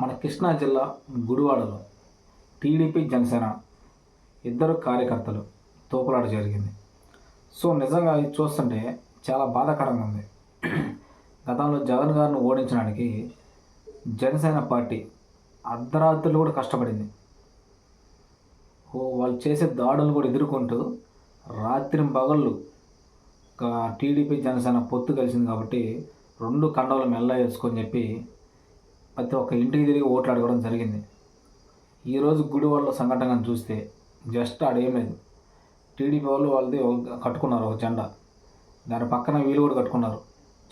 మన కృష్ణా జిల్లా గుడివాడలో టీడీపీ జనసేన ఇద్దరు కార్యకర్తలు తోపులాట జరిగింది. సో నిజంగా ఇది చూస్తుంటే చాలా బాధాకరంగా ఉంది. గతంలో జగన్ గారిని ఓడించడానికి జనసేన పార్టీ అర్ధరాత్రులు కూడా కష్టపడింది. ఓ వాళ్ళు చేసే దాడులు కూడా ఎదుర్కొంటూ రాత్రి పగళ్ళు టీడీపీ జనసేన పొత్తు కలిసింది కాబట్టి రెండు కండవలు మెల్ల వేసుకొని చెప్పి ప్రతి ఒక్క ఇంటికి తిరిగి ఓట్లు అడగడం జరిగింది. ఈరోజు గుడి వాళ్ళ సంఘటన చూస్తే జస్ట్ ఆడేం లేదు. టీడీపీ వాళ్ళు వాళ్ళది ఒక- కట్టుకున్నారు ఒక జెండా. దాని పక్కన వీళ్ళు కూడా కట్టుకున్నారు.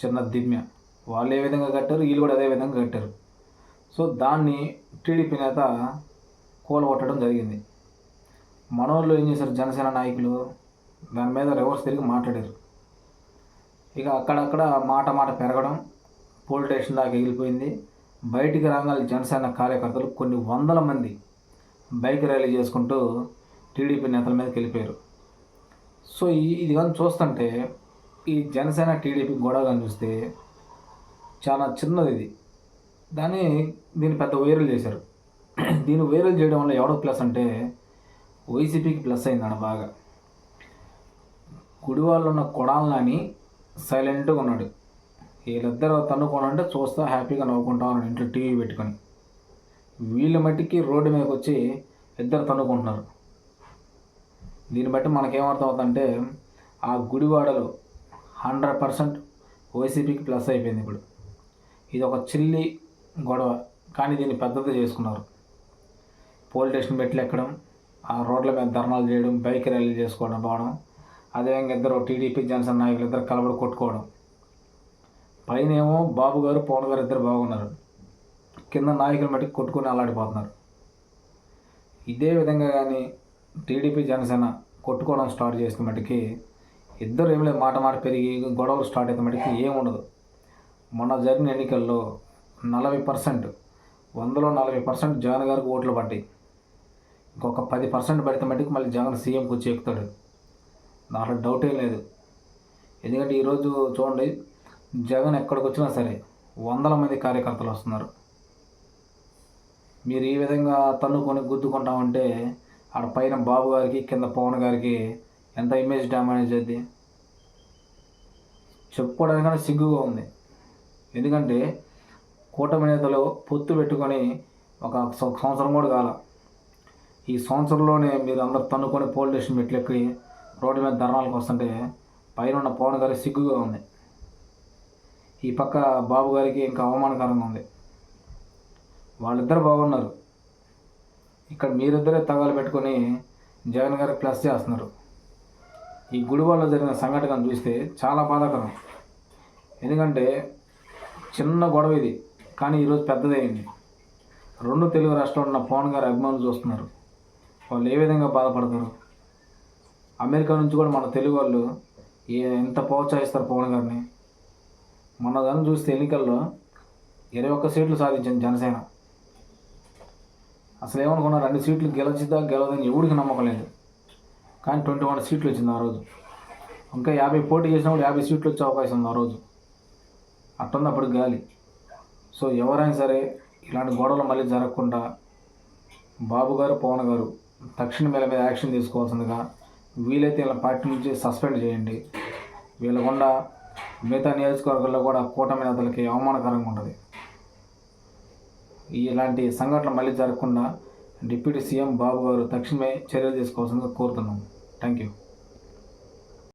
చిన్న దిమ్య వాళ్ళు ఏ విధంగా కట్టారు వీళ్ళు కూడా అదే విధంగా కట్టారు. సో దాన్ని టీడీపీ నేత కూలగొట్టడం జరిగింది. మనోళ్ళు ఏం చేశారు? జనసేన నాయకులు దాని మీద రివర్స్ తిరిగి మాట్లాడారు. ఇక అక్కడక్కడ మాట మాట పెరగడం పోలీస్ స్టేషన్ దాకా వెళ్ళిపోయింది. బయటికి రాగానే జనసేన కార్యకర్తలు కొన్ని వందల మంది బైక్ ర్యాలీ చేసుకుంటూ టీడీపీ నేతల మీదకి వెళ్ళిపోయారు. సో ఈ ఇది కానీ చూస్తుంటే ఈ జనసేన టీడీపీ గొడవ కానీ చూస్తే చాలా చిన్నది ఇది. దాన్ని దీన్ని పెద్ద వైరల్ చేశారు. దీన్ని వైరల్ చేయడం వల్ల ఎవడో ప్లస్ అంటే వైసీపీకి ప్లస్ అయిందన్న బాగా. గుడివాళ్ళు ఉన్న కొడాలని సైలెంట్గా ఉన్నాడు. వీళ్ళిద్దరు తన్నుకోనంటే చూస్తా హ్యాపీగా నవ్వుకుంటా ఉన్నాను ఇంట్లో టీవీ పెట్టుకొని. వీళ్ళ మట్టికి రోడ్డు మీదకి వచ్చి ఇద్దరు తన్నుకుంటున్నారు. దీన్ని బట్టి మనకేమర్థం అవుతుందంటే ఆ గుడివాడలో హండ్రెడ్ పర్సెంట్ వైసీపీకి ప్లస్ అయిపోయింది ఇప్పుడు. ఇది ఒక చిల్లి గొడవ కానీ దీన్ని పెద్దది చేసుకున్నారు. పోలీస్ స్టేషన్ పెట్టి ఎక్కడం ఆ రోడ్ల మీద ధర్నాలు చేయడం బైక్ ర్యాలీ చేసుకోవడం పోవడం అదేవిధంగా ఇద్దరు టీడీపీ జనసేన నాయకులు ఇద్దరు కలబడి కొట్టుకోవడం. పైన ఏమో బాబు గారు పవన్ గారు ఇద్దరు బాగున్నారు. కింద నాయకులు మట్టి కొట్టుకొని అలాడిపోతున్నారు ఇదే విధంగా కానీ టీడీపీ జనసేన కొట్టుకోవడం స్టార్ట్ చేసిన మటుకి ఇద్దరు ఏం లేదు మాట మాట పెరిగి గొడవలు స్టార్ట్ అయితే మటుకి ఏముండదు మొన్న జరిగిన ఎన్నికల్లో నలభై పర్సెంట్ వందలో నలభై పర్సెంట్ జగన్ గారికి ఓట్లు పడ్డాయి. ఇంకొక పది పర్సెంట్ పడితే మటుకు మళ్ళీ జగన్ సీఎంకి వచ్చి ఎక్కుతాడు. దాంట్లో డౌటే లేదు. ఎందుకంటే ఈరోజు చూడండి జగన్ ఎక్కడికి వచ్చినా సరే వందల మంది కార్యకర్తలు వస్తున్నారు. మీరు ఈ విధంగా తన్నుకొని గుద్దుకుంటామంటే ఆడ పైన బాబు గారికి కింద పవన్ గారికి ఎంత ఇమేజ్ డ్యామేజ్ అవుద్ది చెప్పుకోవడానికి సిగ్గుగా ఉంది. ఎందుకంటే కూటమి నేతలు పొత్తు పెట్టుకొని ఒక సంవత్సరం కూడా కాల. ఈ సంవత్సరంలోనే మీరు అందరు తన్నుకొని పోలీస్ స్టేషన్ మెట్లెక్కి రోడ్డు మీద ధర్నాలకు వస్తుంటే పైన ఉన్న పవన్ గారికి సిగ్గుగా ఉంది. ఈ పక్క బాబు గారికి ఇంకా అవమానకరంగా ఉంది. వాళ్ళిద్దరు బాగున్నారు. ఇక్కడ మీరిద్దరే తగాలు పెట్టుకొని జగన్ గారికి ప్లస్ చేస్తున్నారు. ఈ గుడివాడలో జరిగిన సంఘటన చూస్తే చాలా బాధాకరం. ఎందుకంటే చిన్న గొడవ ఇది. కానీ ఈరోజు పెద్దదైంది రెండు తెలుగు రాష్ట్రాల్లో ఉన్న పవన్ గారి అభిమానులు చూస్తున్నారు. వాళ్ళు ఏ విధంగా బాధపడతారు? అమెరికా నుంచి కూడా మన తెలుగు వాళ్ళు ఏ ఎంత ప్రోత్సహిస్తారు పవన్ గారిని? మొన్న దాన్ని చూస్తే ఎన్నికల్లో ఇరవై ఒక్క సీట్లు సాధించింది జనసేన. అసలు ఏమనుకున్నారు రెండు సీట్లు గెలచిద్దా గెలవదని ఎవడికి నమ్మకం లేదు. కానీ ట్వంటీ వన్ సీట్లు వచ్చింది ఆ రోజు. ఇంకా యాభై పోటీ చేసినప్పుడు యాభై సీట్లు వచ్చే అవకాశం ఉంది ఆ రోజు. అట్టున్నప్పుడు గాలి. సో ఎవరైనా సరే ఇలాంటి గొడవలు మళ్ళీ జరగకుండా బాబు గారు పవన్ గారు తక్షణ వీళ్ళ మీద యాక్షన్ తీసుకోవాల్సిందిగా వీలైతే వీళ్ళ పార్టీ నుంచి సస్పెండ్ చేయండి. వీళ్ళకుండా మిగతా నియోజకవర్గాల్లో కూడా కూటమి నేతలకి అవమానకరంగా ఉంటుంది. ఇలాంటి సంఘటనలు మళ్ళీ జరగకుండా డిప్యూటీ సీఎం బాబు గారు తక్షణమే చర్యలు తీసుకోవాల్సిందిగా కోరుతున్నాం. Thank you